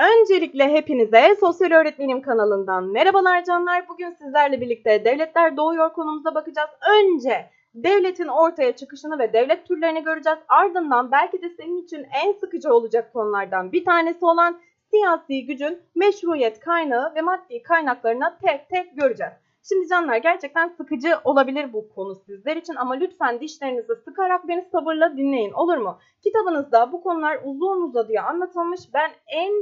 Öncelikle hepinize Sosyal Öğretmenim kanalından merhabalar canlar. Bugün sizlerle birlikte devletler doğuyor konumuza bakacağız. Önce devletin ortaya çıkışını ve devlet türlerini göreceğiz. Ardından belki de senin için en sıkıcı olacak konulardan bir tanesi olan siyasi gücün meşruiyet kaynağı ve maddi kaynaklarına tek tek göreceğiz. Şimdi canlar gerçekten sıkıcı olabilir bu konu sizler için ama lütfen dişlerinizi sıkarak beni sabırla dinleyin olur mu? Kitabınızda bu konular uzun uzadıya anlatılmış. Ben en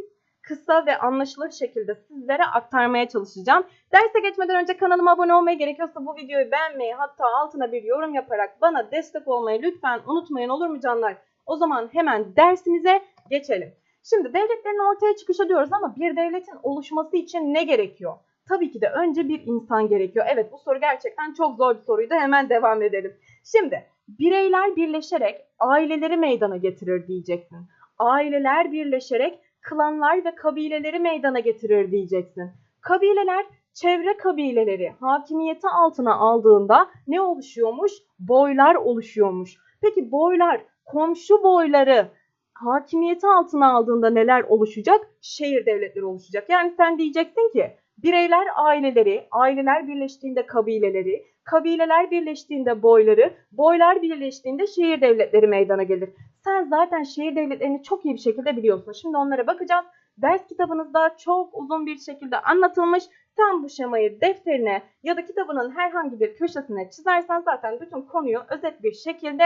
kısa ve anlaşılır şekilde sizlere aktarmaya çalışacağım. Derse geçmeden önce kanalıma abone olmayı gerekiyorsa bu videoyu beğenmeyi hatta altına bir yorum yaparak bana destek olmayı lütfen unutmayın olur mu canlar? O zaman hemen dersimize geçelim. Şimdi devletlerin ortaya çıkışı diyoruz ama bir devletin oluşması için ne gerekiyor? Tabii ki de önce bir insan gerekiyor. Evet bu soru gerçekten çok zor bir soruydu. Hemen devam edelim. Şimdi bireyler birleşerek aileleri meydana getirir diyeceksin. Aileler birleşerek klanlar ve kabileleri meydana getirir diyeceksin. Kabileler çevre kabileleri hakimiyeti altına aldığında ne oluşuyormuş? Boylar oluşuyormuş. Peki boylar komşu boyları hakimiyeti altına aldığında neler oluşacak? Şehir devletleri oluşacak. Yani sen diyeceksin ki bireyler aileleri, aileler birleştiğinde kabileleri, kabileler birleştiğinde boyları, boylar birleştiğinde şehir devletleri meydana gelir. Sen zaten şehir devletlerini çok iyi bir şekilde biliyorsun. Şimdi onlara bakacağız. Ders kitabınızda çok uzun bir şekilde anlatılmış. Sen bu şemayı defterine ya da kitabının herhangi bir köşesine çizersen zaten bütün konuyu özet bir şekilde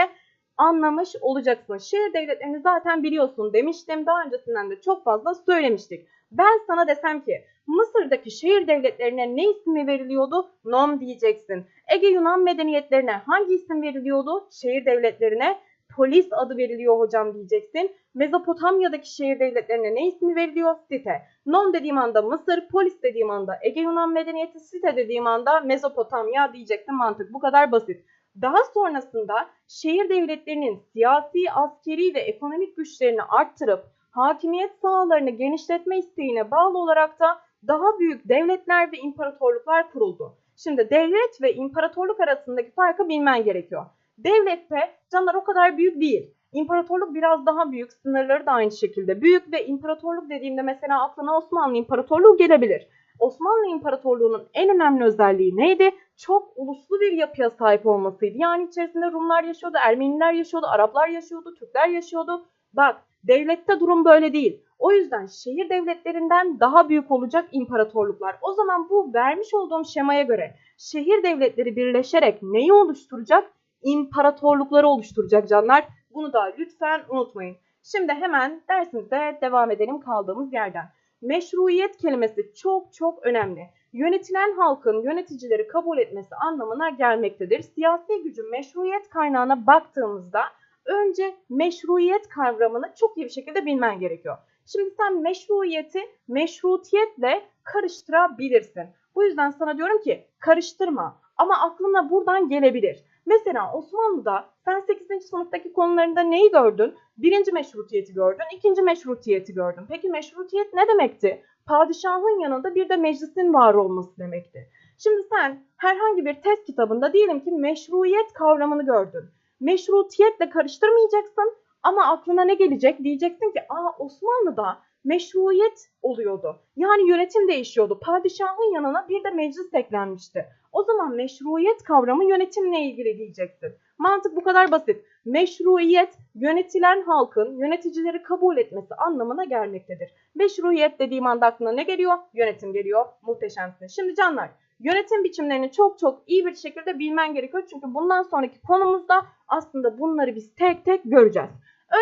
anlamış olacaksın. Şehir devletlerini zaten biliyorsun demiştim. Daha öncesinden de çok fazla söylemiştik. Ben sana desem ki Mısır'daki şehir devletlerine ne ismi veriliyordu? Nom diyeceksin. Ege Yunan medeniyetlerine hangi isim veriliyordu? Şehir devletlerine polis adı veriliyor hocam diyeceksin. Mezopotamya'daki şehir devletlerine ne ismi veriliyor? Site. Nom dediğim anda Mısır, polis dediğim anda Ege Yunan medeniyeti, site dediğim anda Mezopotamya diyeceksin. Mantık bu kadar basit. Daha sonrasında şehir devletlerinin siyasi, askeri ve ekonomik güçlerini arttırıp hakimiyet sahalarını genişletme isteğine bağlı olarak da daha büyük devletler ve imparatorluklar kuruldu. Şimdi devlet ve imparatorluk arasındaki farkı bilmen gerekiyor. Devlette canlar o kadar büyük değil. İmparatorluk biraz daha büyük, sınırları da aynı şekilde büyük ve imparatorluk dediğimde mesela aklına Osmanlı İmparatorluğu gelebilir. Osmanlı İmparatorluğu'nun en önemli özelliği neydi? Çok uluslu bir yapıya sahip olmasıydı. Yani içerisinde Rumlar yaşıyordu, Ermeniler yaşıyordu, Araplar yaşıyordu, Türkler yaşıyordu. Bak devlette durum böyle değil. O yüzden şehir devletlerinden daha büyük olacak imparatorluklar. O zaman bu vermiş olduğum şemaya göre şehir devletleri birleşerek neyi oluşturacak? İmparatorlukları oluşturacak canlar. Bunu da lütfen unutmayın. Şimdi hemen dersimize devam edelim kaldığımız yerden. Meşruiyet kelimesi çok çok önemli. Yönetilen halkın yöneticileri kabul etmesi anlamına gelmektedir. Siyasi gücün meşruiyet kaynağına baktığımızda önce meşruiyet kavramını çok iyi bir şekilde bilmen gerekiyor. Şimdi sen meşruiyeti meşrutiyetle karıştırabilirsin. Bu yüzden sana diyorum ki karıştırma ama aklına buradan gelebilir. Mesela Osmanlı'da sen 8. sınıftaki konularında neyi gördün? Birinci meşrutiyeti gördün, ikinci meşrutiyeti gördün. Peki meşrutiyet ne demekti? Padişahın yanında bir de meclisin var olması demekti. Şimdi sen herhangi bir test kitabında diyelim ki meşruiyet kavramını gördün. Meşrutiyetle karıştırmayacaksın ama aklına ne gelecek? Diyeceksin ki aa Osmanlı'da meşruiyet oluyordu. Yani yönetim değişiyordu. Padişahın yanına bir de meclis eklenmişti. O zaman meşruiyet kavramı yönetimle ilgili diyeceksin. Mantık bu kadar basit. Meşruiyet yönetilen halkın yöneticileri kabul etmesi anlamına gelmektedir. Meşruiyet dediğim anda aklına ne geliyor? Yönetim geliyor. Muhteşemsin. Şimdi canlar yönetim biçimlerini çok çok iyi bir şekilde bilmen gerekiyor. Çünkü bundan sonraki konumuzda aslında bunları biz tek tek göreceğiz.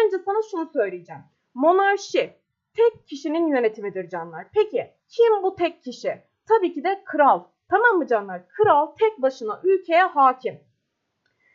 Önce sana şunu söyleyeceğim. Monarşi tek kişinin yönetimidir canlar. Peki kim bu tek kişi? Tabii ki de kral. Tamam mı canlar? Kral tek başına ülkeye hakim.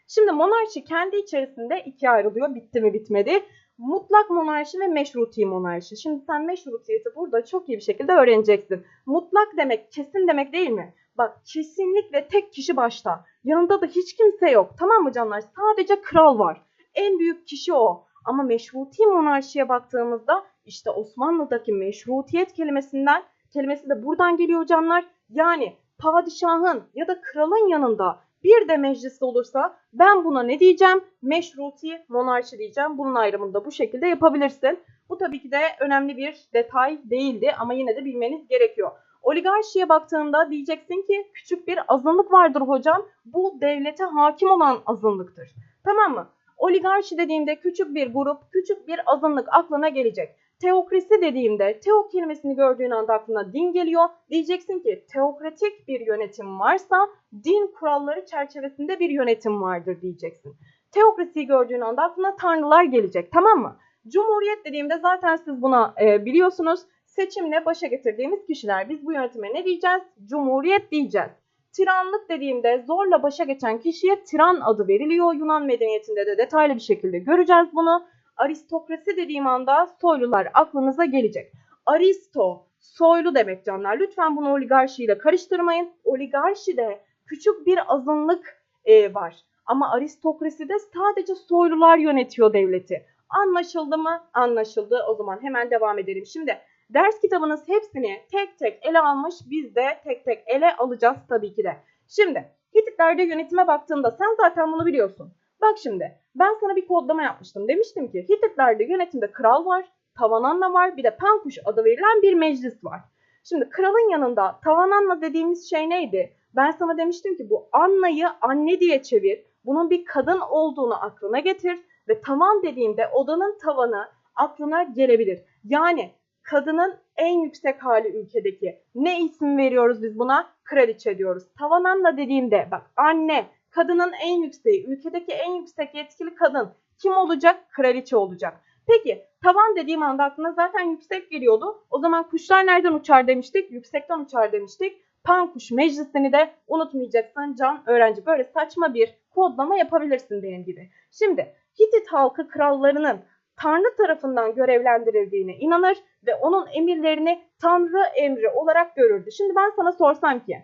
Şimdi monarşi kendi içerisinde ikiye ayrılıyor. Bitti mi bitmedi. Mutlak monarşi ve meşruti monarşi. Şimdi sen meşrutiyeti burada çok iyi bir şekilde öğreneceksin. Mutlak demek kesin demek değil mi? Bak kesinlikle tek kişi başta. Yanında da hiç kimse yok. Tamam mı canlar? Sadece kral var. En büyük kişi o. Ama meşruti monarşiye baktığımızda işte Osmanlı'daki meşrutiyet kelimesinden kelimesi de buradan geliyor canlar. Yani padişahın ya da kralın yanında bir de meclis olursa ben buna ne diyeceğim? Meşruti monarşi diyeceğim. Bunun ayrımını da bu şekilde yapabilirsin. Bu tabii ki de önemli bir detay değildi ama yine de bilmeniz gerekiyor. Oligarşiye baktığında diyeceksin ki küçük bir azınlık vardır hocam. Bu devlete hakim olan azınlıktır. Tamam mı? Oligarşi dediğimde küçük bir grup, küçük bir azınlık aklına gelecek. Teokrasi dediğimde teo kelimesini gördüğün anda aklına din geliyor. Diyeceksin ki teokratik bir yönetim varsa din kuralları çerçevesinde bir yönetim vardır diyeceksin. Teokrasiyi gördüğün anda aklına tanrılar gelecek tamam mı? Cumhuriyet dediğimde zaten siz buna e, biliyorsunuz seçimle başa getirdiğimiz kişiler. Biz bu yönetime ne diyeceğiz? Cumhuriyet diyeceğiz. Tiranlık dediğimde zorla başa geçen kişiye tiran adı veriliyor. Yunan medeniyetinde de detaylı bir şekilde göreceğiz bunu. Aristokrasi dediğim anda soylular aklınıza gelecek. Aristo, soylu demek canlar. Lütfen bunu oligarşiyle karıştırmayın. Oligarşide küçük bir azınlık e, var. Ama aristokraside sadece soylular yönetiyor devleti. Anlaşıldı mı? Anlaşıldı. O zaman hemen devam edelim. Şimdi ders kitabınız hepsini tek tek ele almış. Biz de tek tek ele alacağız tabii ki de. Şimdi Hititlerde yönetime baktığında sen zaten bunu biliyorsun. Bak şimdi ben sana bir kodlama yapmıştım. Demiştim ki Hititlerde yönetimde kral var, tavananna var bir de pankuş adı verilen bir meclis var. Şimdi kralın yanında tavananna dediğimiz şey neydi? Ben sana demiştim ki bu Anna'yı anne diye çevir. Bunun bir kadın olduğunu aklına getir ve tavan dediğimde odanın tavanı aklına gelebilir. Yani kadının en yüksek hali ülkedeki. Ne isim veriyoruz biz buna? Kraliçe diyoruz. Tavananna dediğimde bak anne, kadının en yükseği, ülkedeki en yüksek yetkili kadın kim olacak? Kraliçe olacak. Peki tavan dediğim anda aklına zaten yüksek geliyordu. O zaman kuşlar nereden uçar demiştik? Yüksekten uçar demiştik. Pankuş meclisini de unutmayacaksın can öğrenci. Böyle saçma bir kodlama yapabilirsin benim gibi. Şimdi Hitit halkı krallarının Tanrı tarafından görevlendirildiğine inanır ve onun emirlerini Tanrı emri olarak görürdü. Şimdi ben sana sorsam ki,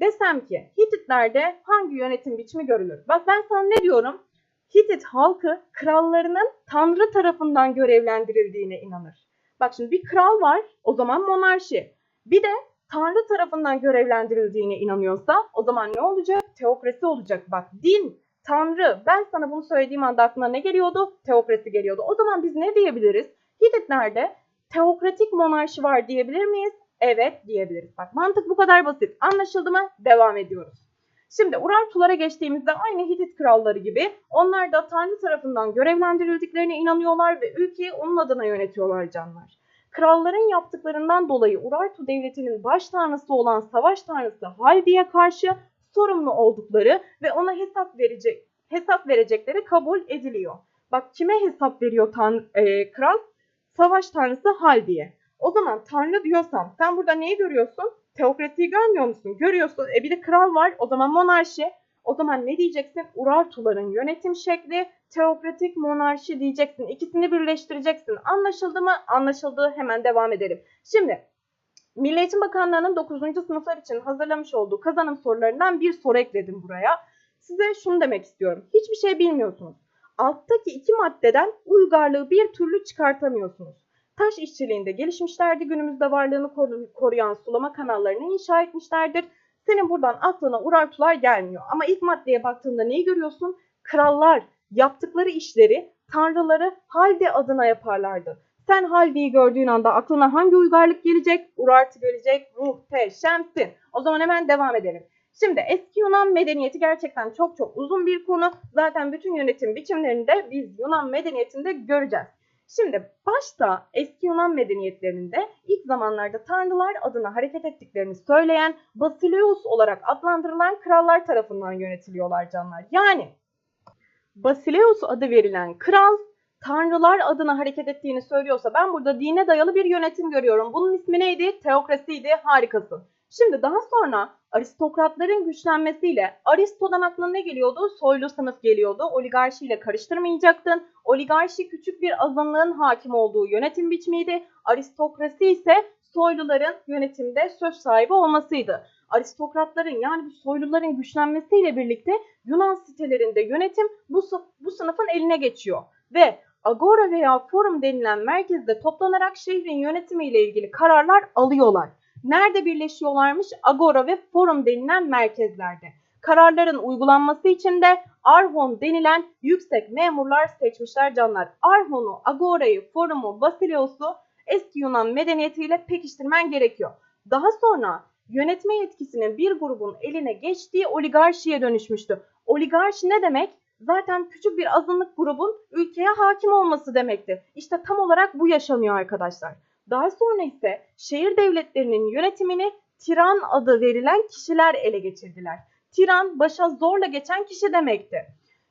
desem ki Hititlerde hangi yönetim biçimi görülür? Bak ben sana ne diyorum? Hitit halkı krallarının Tanrı tarafından görevlendirildiğine inanır. Bak şimdi bir kral var o zaman monarşi. Bir de Tanrı tarafından görevlendirildiğine inanıyorsa o zaman ne olacak? Teokrasi olacak. Bak din, Tanrı. Ben sana bunu söylediğim anda aklına ne geliyordu? Teokrasi geliyordu. O zaman biz ne diyebiliriz? Hititlerde teokratik monarşi var diyebilir miyiz? Evet diyebiliriz. Bak mantık bu kadar basit. Anlaşıldı mı? Devam ediyoruz. Şimdi Urartulara geçtiğimizde aynı Hitit kralları gibi onlar da Tanrı tarafından görevlendirildiklerine inanıyorlar ve ülkeyi onun adına yönetiyorlar canlar. Kralların yaptıklarından dolayı Urartu devletinin baş tanrısı olan savaş tanrısı Haldi'ye karşı sorumlu oldukları ve ona hesap verecek hesap verecekleri kabul ediliyor. Bak kime hesap veriyor tan e, kral? Savaş tanrısı Haldi'ye. O zaman tanrı diyorsam sen burada neyi görüyorsun? Teokrasiyi görmüyor musun? Görüyorsun. E bir de kral var. O zaman monarşi. O zaman ne diyeceksin? Urartuların yönetim şekli teokratik monarşi diyeceksin. İkisini birleştireceksin. Anlaşıldı mı? Anlaşıldı. Hemen devam edelim. Şimdi Milli Eğitim Bakanlığı'nın 9. sınıflar için hazırlamış olduğu kazanım sorularından bir soru ekledim buraya. Size şunu demek istiyorum. Hiçbir şey bilmiyorsunuz. Alttaki iki maddeden uygarlığı bir türlü çıkartamıyorsunuz. Taş işçiliğinde gelişmişlerdi. Günümüzde varlığını koruyan sulama kanallarını inşa etmişlerdir. Senin buradan aklına Urartular gelmiyor. Ama ilk maddeye baktığında neyi görüyorsun? Krallar yaptıkları işleri tanrıları Halde adına yaparlardı. Sen Halde'yi gördüğün anda aklına hangi uygarlık gelecek? Urartu gelecek. Muhteşemsin. O zaman hemen devam edelim. Şimdi eski Yunan medeniyeti gerçekten çok çok uzun bir konu. Zaten bütün yönetim biçimlerini de biz Yunan medeniyetinde göreceğiz. Şimdi başta eski Yunan medeniyetlerinde ilk zamanlarda tanrılar adına hareket ettiklerini söyleyen Basileus olarak adlandırılan krallar tarafından yönetiliyorlar canlar. Yani Basileus adı verilen kral tanrılar adına hareket ettiğini söylüyorsa ben burada dine dayalı bir yönetim görüyorum. Bunun ismi neydi? Teokrasiydi. Harikasın. Şimdi daha sonra aristokratların güçlenmesiyle Aristo'dan aklına ne geliyordu? Soylu sınıf geliyordu. Oligarşiyle karıştırmayacaktın. Oligarşi küçük bir azınlığın hakim olduğu yönetim biçimiydi. Aristokrasi ise soyluların yönetimde söz sahibi olmasıydı. Aristokratların yani bu soyluların güçlenmesiyle birlikte Yunan sitelerinde yönetim bu, bu sınıfın eline geçiyor. Ve agora veya forum denilen merkezde toplanarak şehrin yönetimiyle ilgili kararlar alıyorlar. Nerede birleşiyorlarmış? Agora ve forum denilen merkezlerde. Kararların uygulanması için de Arhon denilen yüksek memurlar seçmişler canlar. Arhon'u, Agora'yı, Forum'u, Basileus'u eski Yunan medeniyetiyle pekiştirmen gerekiyor. Daha sonra yönetme yetkisinin bir grubun eline geçtiği oligarşiye dönüşmüştü. Oligarşi ne demek? Zaten küçük bir azınlık grubun ülkeye hakim olması demekti. İşte tam olarak bu yaşanıyor arkadaşlar. Daha sonra ise şehir devletlerinin yönetimini tiran adı verilen kişiler ele geçirdiler. Tiran başa zorla geçen kişi demekti.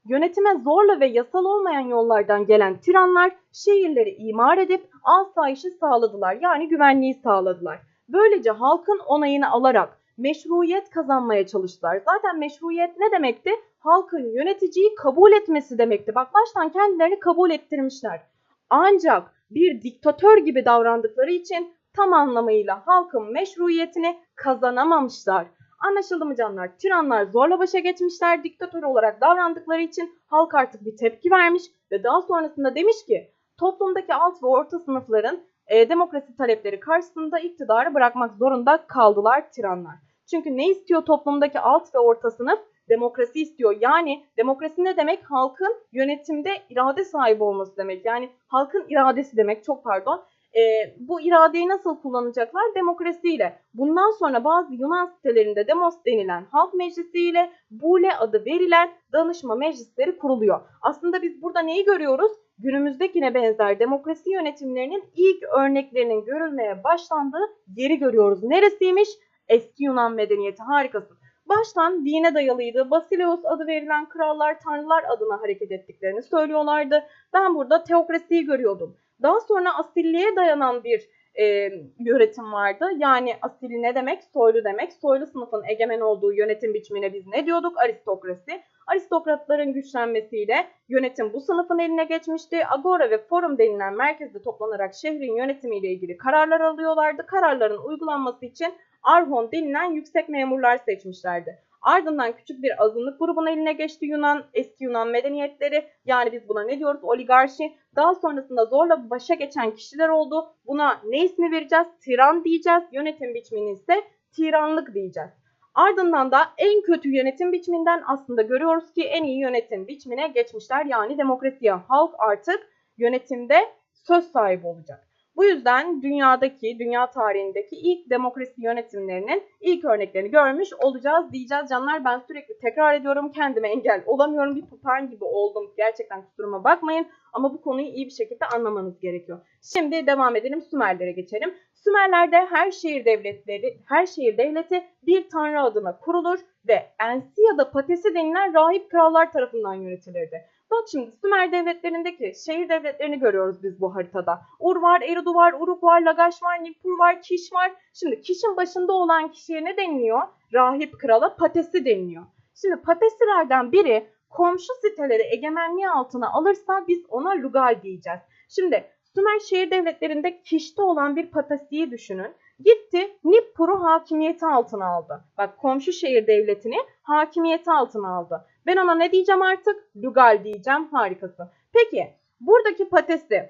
Yönetime zorla ve yasal olmayan yollardan gelen tiranlar şehirleri imar edip asayişi sağladılar yani güvenliği sağladılar. Böylece halkın onayını alarak meşruiyet kazanmaya çalıştılar. Zaten meşruiyet ne demekti? Halkın yöneticiyi kabul etmesi demekti. Bak baştan kendilerini kabul ettirmişler. Ancak bir diktatör gibi davrandıkları için tam anlamıyla halkın meşruiyetini kazanamamışlar. Anlaşıldı mı canlar? Tiranlar zorla başa geçmişler, diktatör olarak davrandıkları için halk artık bir tepki vermiş ve daha sonrasında demiş ki toplumdaki alt ve orta sınıfların e, demokrasi talepleri karşısında iktidarı bırakmak zorunda kaldılar tiranlar. Çünkü ne istiyor toplumdaki alt ve orta sınıf? Demokrasi istiyor. Yani demokrasi ne demek? Halkın yönetimde irade sahibi olması demek. Yani halkın iradesi demek. Çok pardon. E, bu iradeyi nasıl kullanacaklar? Demokrasiyle. Bundan sonra bazı Yunan sitelerinde demos denilen halk meclisiyle bule adı verilen danışma meclisleri kuruluyor. Aslında biz burada neyi görüyoruz? Günümüzdekine benzer demokrasi yönetimlerinin ilk örneklerinin görülmeye başlandığı yeri görüyoruz. Neresiymiş? Eski Yunan medeniyeti harikasın. Baştan dine dayalıydı. Basileus adı verilen krallar tanrılar adına hareket ettiklerini söylüyorlardı. Ben burada teokrasiyi görüyordum. Daha sonra asilliğe dayanan bir e, yönetim vardı. Yani asil ne demek? Soylu demek. Soylu sınıfın egemen olduğu yönetim biçimine biz ne diyorduk? Aristokrasi. Aristokratların güçlenmesiyle yönetim bu sınıfın eline geçmişti. Agora ve Forum denilen merkezde toplanarak şehrin yönetimiyle ilgili kararlar alıyorlardı. Kararların uygulanması için Arhon denilen yüksek memurlar seçmişlerdi. Ardından küçük bir azınlık grubun eline geçti Yunan, eski Yunan medeniyetleri. Yani biz buna ne diyoruz? Oligarşi. Daha sonrasında zorla başa geçen kişiler oldu. Buna ne ismi vereceğiz? Tiran diyeceğiz. Yönetim biçimini ise tiranlık diyeceğiz. Ardından da en kötü yönetim biçiminden aslında görüyoruz ki en iyi yönetim biçimine geçmişler. Yani demokrasiye halk artık yönetimde söz sahibi olacak. Bu yüzden dünyadaki, dünya tarihindeki ilk demokrasi yönetimlerinin ilk örneklerini görmüş olacağız diyeceğiz canlar. Ben sürekli tekrar ediyorum. Kendime engel olamıyorum. Bir papağan gibi oldum. Gerçekten kusuruma bakmayın. Ama bu konuyu iyi bir şekilde anlamanız gerekiyor. Şimdi devam edelim. Sümerlere geçelim. Sümerlerde her şehir devletleri, her şehir devleti bir tanrı adına kurulur ve Ensi ya da Patesi denilen rahip krallar tarafından yönetilirdi. Bak şimdi Sümer devletlerindeki şehir devletlerini görüyoruz biz bu haritada. Ur var, Eridu var, Uruk var, Lagaş var, Nippur var, Kiş var. Şimdi Kiş'in başında olan kişiye ne deniliyor? Rahip krala Patesi deniliyor. Şimdi Patesilerden biri komşu siteleri egemenliği altına alırsa biz ona Lugal diyeceğiz. Şimdi Sümer şehir devletlerinde Kiş'te olan bir Patesi'yi düşünün. Gitti Nippur'u hakimiyeti altına aldı. Bak komşu şehir devletini hakimiyeti altına aldı. Ben ona ne diyeceğim artık? Lugal diyeceğim. Harikası. Peki buradaki patesi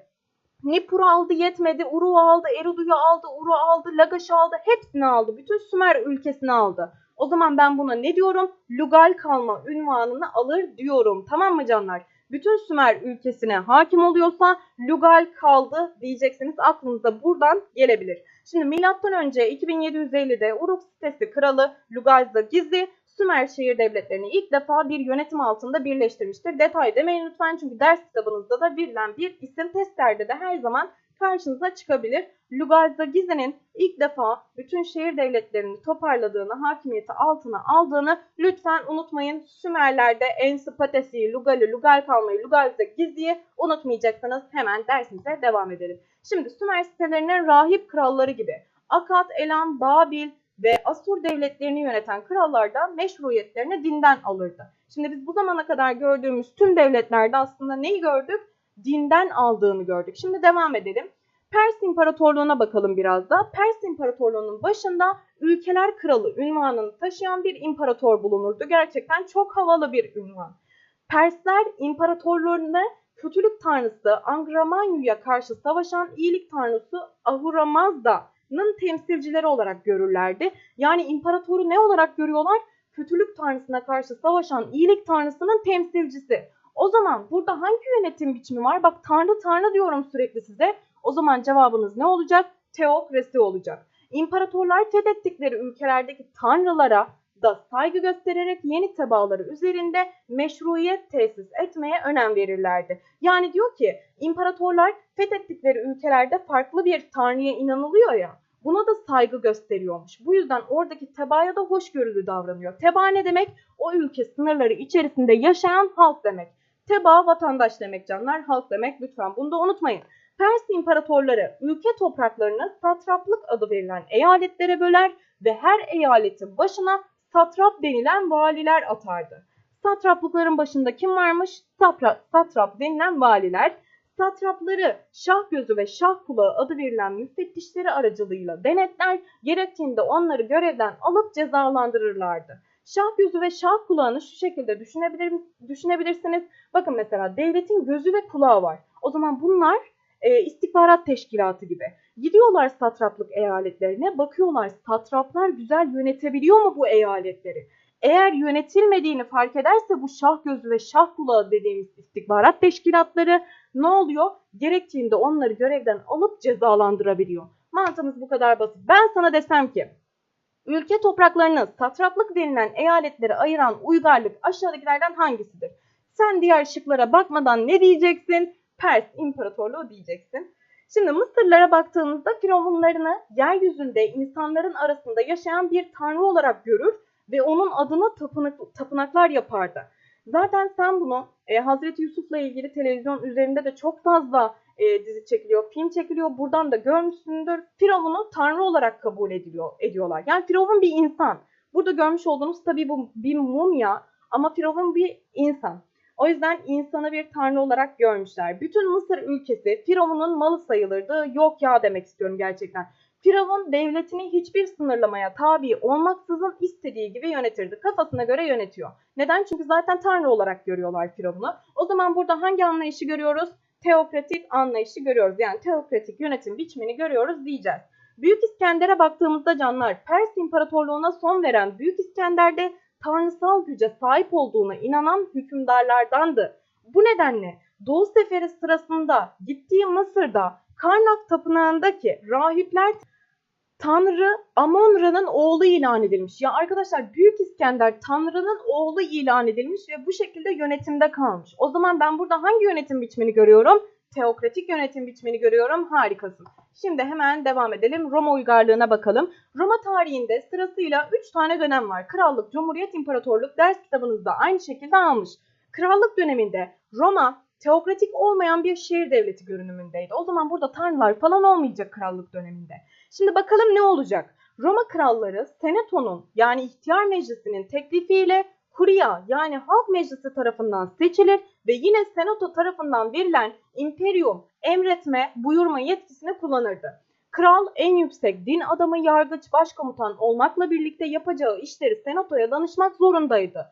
Nippur'u aldı yetmedi. Uru aldı, Erudu'yu aldı, Uru aldı, Lagaş'ı aldı. Hepsini aldı. Bütün Sümer ülkesini aldı. O zaman ben buna ne diyorum? Lugal kalma ünvanını alır diyorum. Tamam mı canlar? Bütün Sümer ülkesine hakim oluyorsa Lugal kaldı diyeceksiniz. Aklınıza buradan gelebilir. Şimdi milattan önce 2750'de Uruk sitesi kralı Lugalza Gizi Sümer şehir devletlerini ilk defa bir yönetim altında birleştirmiştir. Detay demeyin lütfen çünkü ders kitabınızda da verilen bir isim testlerde de her zaman karşınıza çıkabilir. Lugalza Gize'nin ilk defa bütün şehir devletlerini toparladığını, hakimiyeti altına aldığını lütfen unutmayın. Sümerlerde Ensipatesi, Lugal'i, Lugal kalmayı, Lugalza Gizi'yi unutmayacaksanız hemen dersimize devam edelim. Şimdi Sümer sitelerinin rahip kralları gibi Akat, Elam, Babil, ve Asur devletlerini yöneten krallar da meşruiyetlerini dinden alırdı. Şimdi biz bu zamana kadar gördüğümüz tüm devletlerde aslında neyi gördük? Dinden aldığını gördük. Şimdi devam edelim. Pers İmparatorluğu'na bakalım biraz da. Pers İmparatorluğu'nun başında ülkeler kralı ünvanını taşıyan bir imparator bulunurdu. Gerçekten çok havalı bir ünvan. Persler imparatorluğunda kötülük tanrısı Angramanyu'ya karşı savaşan iyilik tanrısı Ahura Mazda'nın temsilcileri olarak görürlerdi. Yani imparatoru ne olarak görüyorlar? kötülük tanrısına karşı savaşan iyilik tanrısının temsilcisi. O zaman burada hangi yönetim biçimi var? Bak tanrı tanrı diyorum sürekli size. O zaman cevabınız ne olacak? Teokrasi olacak. İmparatorlar fethettikleri ülkelerdeki tanrılara da saygı göstererek yeni tebaaları üzerinde meşruiyet tesis etmeye önem verirlerdi. Yani diyor ki imparatorlar fethettikleri ülkelerde farklı bir tanrıya inanılıyor ya buna da saygı gösteriyormuş. Bu yüzden oradaki tebaaya da hoşgörülü davranıyor. Teba ne demek? O ülke sınırları içerisinde yaşayan halk demek. Teba vatandaş demek canlar, halk demek. Lütfen bunu da unutmayın. Pers imparatorları ülke topraklarını satraplık adı verilen eyaletlere böler ve her eyaletin başına satrap denilen valiler atardı. Satraplıkların başında kim varmış? Sapra, satrap denilen valiler. Satrapları şah gözü ve şah kulağı adı verilen müfettişleri aracılığıyla denetler, gerektiğinde onları görevden alıp cezalandırırlardı. Şah gözü ve şah kulağını şu şekilde düşünebilir, düşünebilirsiniz. Bakın mesela devletin gözü ve kulağı var. O zaman bunlar e, istihbarat teşkilatı gibi. Gidiyorlar satraplık eyaletlerine, bakıyorlar satraplar güzel yönetebiliyor mu bu eyaletleri? Eğer yönetilmediğini fark ederse bu şah gözü ve şah kulağı dediğimiz istihbarat teşkilatları ne oluyor? Gerektiğinde onları görevden alıp cezalandırabiliyor. Mantığımız bu kadar basit. Ben sana desem ki ülke topraklarını satraplık denilen eyaletlere ayıran uygarlık aşağıdakilerden hangisidir? Sen diğer şıklara bakmadan ne diyeceksin? Pers İmparatorluğu diyeceksin. Şimdi Mısırlara baktığımızda firavunlarını yeryüzünde insanların arasında yaşayan bir tanrı olarak görür ve onun adına tapınak, tapınaklar yapardı. Zaten sen bunu e, Hazreti Yusuf'la ilgili televizyon üzerinde de çok fazla e, dizi çekiliyor, film çekiliyor. Buradan da görmüşsündür. Firavun'u tanrı olarak kabul ediliyor, ediyorlar. Yani Firavun bir insan. Burada görmüş olduğunuz tabii bu bir mumya ama Firavun bir insan. O yüzden insanı bir tanrı olarak görmüşler. Bütün Mısır ülkesi Firavun'un malı sayılırdı. Yok ya demek istiyorum gerçekten. Firavun devletini hiçbir sınırlamaya tabi olmaksızın istediği gibi yönetirdi. Kafasına göre yönetiyor. Neden? Çünkü zaten tanrı olarak görüyorlar Firavun'u. O zaman burada hangi anlayışı görüyoruz? Teokratik anlayışı görüyoruz. Yani teokratik yönetim biçimini görüyoruz diyeceğiz. Büyük İskender'e baktığımızda canlar Pers İmparatorluğu'na son veren Büyük İskender de tanrısal güce sahip olduğuna inanan hükümdarlardandı. Bu nedenle Doğu Seferi sırasında gittiği Mısır'da Karnak Tapınağı'ndaki rahipler Tanrı Amon-Ra'nın oğlu ilan edilmiş. Ya arkadaşlar Büyük İskender Tanrı'nın oğlu ilan edilmiş ve bu şekilde yönetimde kalmış. O zaman ben burada hangi yönetim biçimini görüyorum? Teokratik yönetim biçimini görüyorum. Harikasın. Şimdi hemen devam edelim. Roma uygarlığına bakalım. Roma tarihinde sırasıyla 3 tane dönem var. Krallık, Cumhuriyet, İmparatorluk ders kitabınızda aynı şekilde almış. Krallık döneminde Roma teokratik olmayan bir şehir devleti görünümündeydi. O zaman burada tanrılar falan olmayacak krallık döneminde. Şimdi bakalım ne olacak? Roma kralları senatonun yani ihtiyar meclisinin teklifiyle kuria yani halk meclisi tarafından seçilir ve yine senato tarafından verilen imperium emretme buyurma yetkisini kullanırdı. Kral en yüksek din adamı yargıç başkomutan olmakla birlikte yapacağı işleri senatoya danışmak zorundaydı.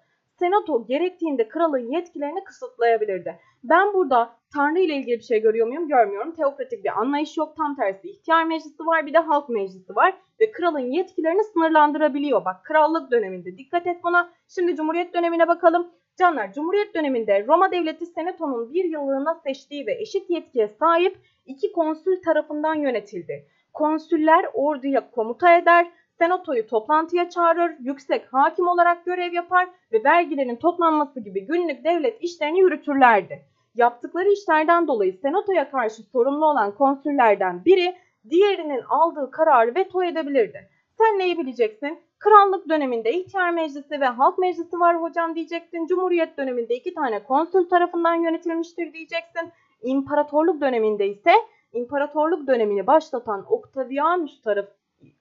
Senato gerektiğinde kralın yetkilerini kısıtlayabilirdi. Ben burada Tanrı ile ilgili bir şey görüyor muyum? Görmüyorum. Teokratik bir anlayış yok. Tam tersi ihtiyar meclisi var bir de halk meclisi var. Ve kralın yetkilerini sınırlandırabiliyor. Bak krallık döneminde dikkat et buna. Şimdi Cumhuriyet dönemine bakalım. Canlar Cumhuriyet döneminde Roma devleti senatonun bir yıllığına seçtiği ve eşit yetkiye sahip iki konsül tarafından yönetildi. Konsüller orduya komuta eder, senatoyu toplantıya çağırır, yüksek hakim olarak görev yapar ve vergilerin toplanması gibi günlük devlet işlerini yürütürlerdi. Yaptıkları işlerden dolayı senatoya karşı sorumlu olan konsüllerden biri diğerinin aldığı kararı veto edebilirdi. Sen neyi bileceksin? Krallık döneminde ihtiyar meclisi ve halk meclisi var hocam diyeceksin. Cumhuriyet döneminde iki tane konsül tarafından yönetilmiştir diyeceksin. İmparatorluk döneminde ise imparatorluk dönemini başlatan Octavianus taraf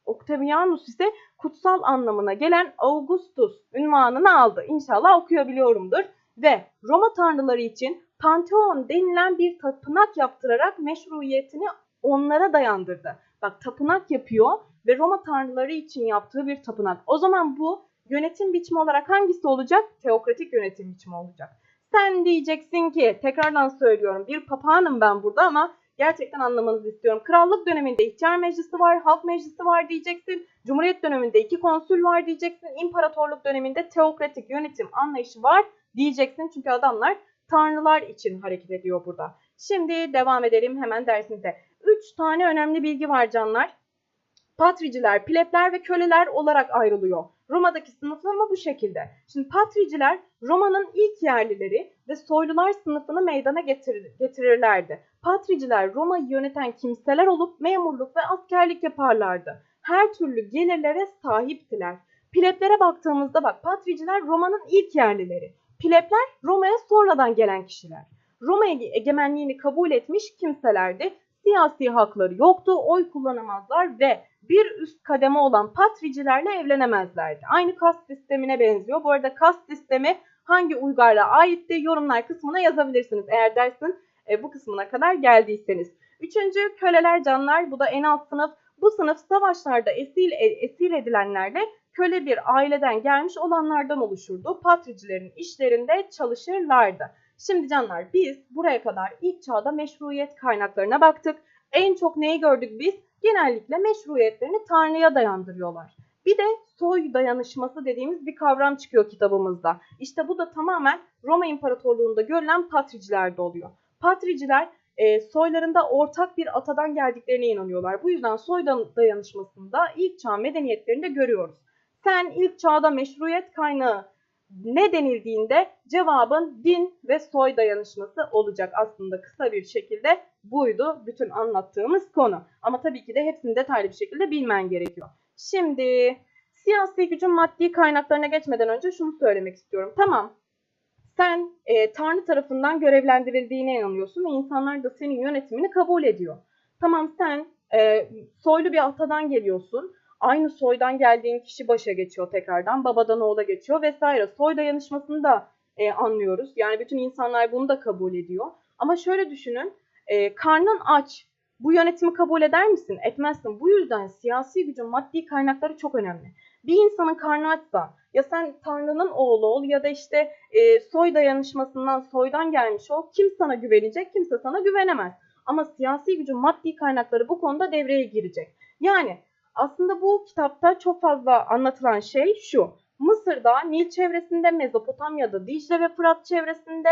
Octavianus ise kutsal anlamına gelen Augustus ünvanını aldı. İnşallah okuyabiliyorumdur. Ve Roma tanrıları için Pantheon denilen bir tapınak yaptırarak meşruiyetini onlara dayandırdı. Bak tapınak yapıyor ve Roma tanrıları için yaptığı bir tapınak. O zaman bu yönetim biçimi olarak hangisi olacak? Teokratik yönetim biçimi olacak. Sen diyeceksin ki tekrardan söylüyorum bir papağanım ben burada ama Gerçekten anlamanızı istiyorum. Krallık döneminde ihtiyar meclisi var, halk meclisi var diyeceksin. Cumhuriyet döneminde iki konsül var diyeceksin. İmparatorluk döneminde teokratik yönetim anlayışı var diyeceksin. Çünkü adamlar tanrılar için hareket ediyor burada. Şimdi devam edelim hemen dersimize. Üç tane önemli bilgi var canlar. Patriciler, plebler ve köleler olarak ayrılıyor. Roma'daki sınıflama bu şekilde. Şimdi patriciler Roma'nın ilk yerlileri ve soylular sınıfını meydana getirir, getirirlerdi. Patriciler Roma'yı yöneten kimseler olup memurluk ve askerlik yaparlardı. Her türlü gelirlere sahiptiler. Pleblere baktığımızda bak patriciler Roma'nın ilk yerlileri. Plebler Roma'ya sonradan gelen kişiler. Roma egemenliğini kabul etmiş kimselerdi. Siyasi hakları yoktu, oy kullanamazlar ve bir üst kademe olan patricilerle evlenemezlerdi. Aynı kast sistemine benziyor. Bu arada kast sistemi hangi uygarlığa aitti yorumlar kısmına yazabilirsiniz eğer dersin e, bu kısmına kadar geldiyseniz. Üçüncü köleler canlar bu da en alt sınıf. Bu sınıf savaşlarda esir, esir edilenlerle köle bir aileden gelmiş olanlardan oluşurdu. Patricilerin işlerinde çalışırlardı. Şimdi canlar biz buraya kadar ilk çağda meşruiyet kaynaklarına baktık. En çok neyi gördük biz? Genellikle meşruiyetlerini Tanrı'ya dayandırıyorlar. Bir de soy dayanışması dediğimiz bir kavram çıkıyor kitabımızda. İşte bu da tamamen Roma İmparatorluğu'nda görülen patricilerde oluyor. Patriciler e, soylarında ortak bir atadan geldiklerine inanıyorlar. Bu yüzden soy dayanışmasında ilk çağ medeniyetlerinde görüyoruz. Sen ilk çağda meşruiyet kaynağı ne denildiğinde cevabın din ve soy dayanışması olacak. Aslında kısa bir şekilde buydu bütün anlattığımız konu. Ama tabii ki de hepsini detaylı bir şekilde bilmen gerekiyor. Şimdi siyasi gücün maddi kaynaklarına geçmeden önce şunu söylemek istiyorum. Tamam sen e, Tanrı tarafından görevlendirildiğine inanıyorsun ve insanlar da senin yönetimini kabul ediyor. Tamam sen e, soylu bir atadan geliyorsun aynı soydan geldiğin kişi başa geçiyor tekrardan. Babadan oğula geçiyor vesaire. Soy dayanışmasını da e, anlıyoruz. Yani bütün insanlar bunu da kabul ediyor. Ama şöyle düşünün. E, karnın aç. Bu yönetimi kabul eder misin? Etmezsin. Bu yüzden siyasi gücün maddi kaynakları çok önemli. Bir insanın karnı açsa ya sen Tanrı'nın oğlu ol ya da işte e, soy dayanışmasından soydan gelmiş ol. Kim sana güvenecek? Kimse sana güvenemez. Ama siyasi gücün maddi kaynakları bu konuda devreye girecek. Yani aslında bu kitapta çok fazla anlatılan şey şu. Mısır'da Nil çevresinde, Mezopotamya'da Dicle ve Fırat çevresinde,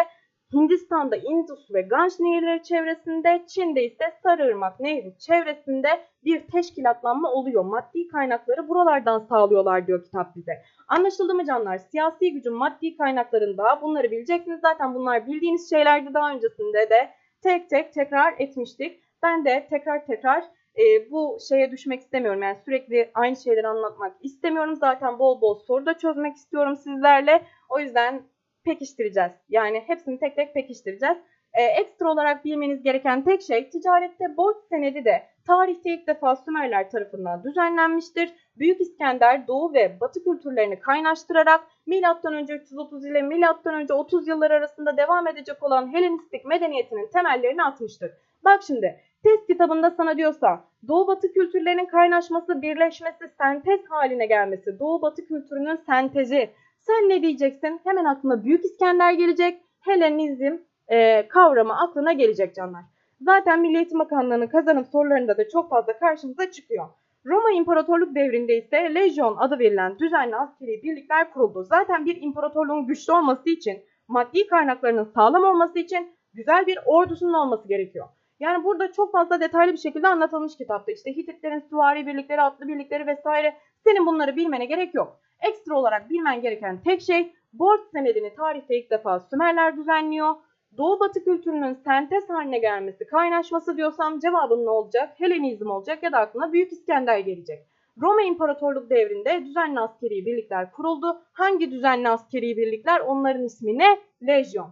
Hindistan'da Indus ve Ganj nehirleri çevresinde, Çin'de ise Sarıırmak Nehri çevresinde bir teşkilatlanma oluyor. Maddi kaynakları buralardan sağlıyorlar diyor kitap bize. Anlaşıldı mı canlar? Siyasi gücün maddi kaynaklarında bunları bileceksiniz. Zaten bunlar bildiğiniz şeylerdi daha öncesinde de tek tek tekrar etmiştik. Ben de tekrar tekrar e, bu şeye düşmek istemiyorum. Yani sürekli aynı şeyleri anlatmak istemiyorum. Zaten bol bol soru da çözmek istiyorum sizlerle. O yüzden pekiştireceğiz. Yani hepsini tek tek pekiştireceğiz. E, ekstra olarak bilmeniz gereken tek şey ticarette borç senedi de tarihte ilk defa Sümerler tarafından düzenlenmiştir. Büyük İskender Doğu ve Batı kültürlerini kaynaştırarak M.Ö. 330 ile M.Ö. 30 yıllar arasında devam edecek olan Helenistik medeniyetinin temellerini atmıştır. Bak şimdi Test kitabında sana diyorsa Doğu Batı kültürlerinin kaynaşması, birleşmesi, sentez haline gelmesi, Doğu Batı kültürünün sentezi. Sen ne diyeceksin? Hemen aklına Büyük İskender gelecek. Helenizm e, kavramı aklına gelecek canlar. Zaten Milli Eğitim Bakanlığı'nın kazanım sorularında da çok fazla karşımıza çıkıyor. Roma İmparatorluk devrinde ise Legion adı verilen düzenli askeri birlikler kuruldu. Zaten bir imparatorluğun güçlü olması için, maddi kaynaklarının sağlam olması için güzel bir ordusunun olması gerekiyor. Yani burada çok fazla detaylı bir şekilde anlatılmış kitapta. İşte Hititlerin süvari birlikleri, atlı birlikleri vesaire. Senin bunları bilmene gerek yok. Ekstra olarak bilmen gereken tek şey borç senedini tarihte ilk defa Sümerler düzenliyor. Doğu Batı kültürünün sentez haline gelmesi, kaynaşması diyorsam cevabın ne olacak? Helenizm olacak ya da aklına Büyük İskender gelecek. Roma İmparatorluk devrinde düzenli askeri birlikler kuruldu. Hangi düzenli askeri birlikler? Onların ismi ne? Lejyon.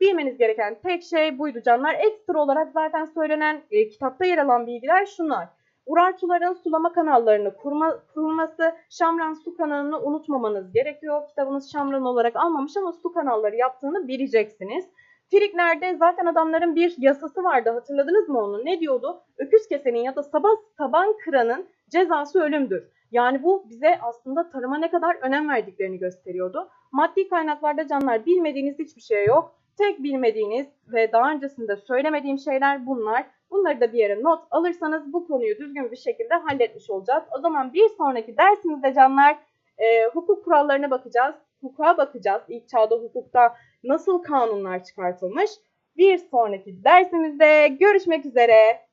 Bilmeniz gereken tek şey buydu canlar. Ekstra olarak zaten söylenen e, kitapta yer alan bilgiler şunlar. Urartuların sulama kanallarını kurma, kurulması, Şamran su kanalını unutmamanız gerekiyor. Kitabınız Şamran olarak almamış ama su kanalları yaptığını bileceksiniz. Frikler'de zaten adamların bir yasası vardı hatırladınız mı onu? Ne diyordu? Öküz kesenin ya da sabah taban kıranın cezası ölümdür. Yani bu bize aslında tarıma ne kadar önem verdiklerini gösteriyordu. Maddi kaynaklarda canlar bilmediğiniz hiçbir şey yok. Tek bilmediğiniz ve daha öncesinde söylemediğim şeyler bunlar. Bunları da bir yere not alırsanız bu konuyu düzgün bir şekilde halletmiş olacağız. O zaman bir sonraki dersimizde canlar e, hukuk kurallarına bakacağız. Hukuka bakacağız. İlk çağda hukukta nasıl kanunlar çıkartılmış. Bir sonraki dersimizde görüşmek üzere.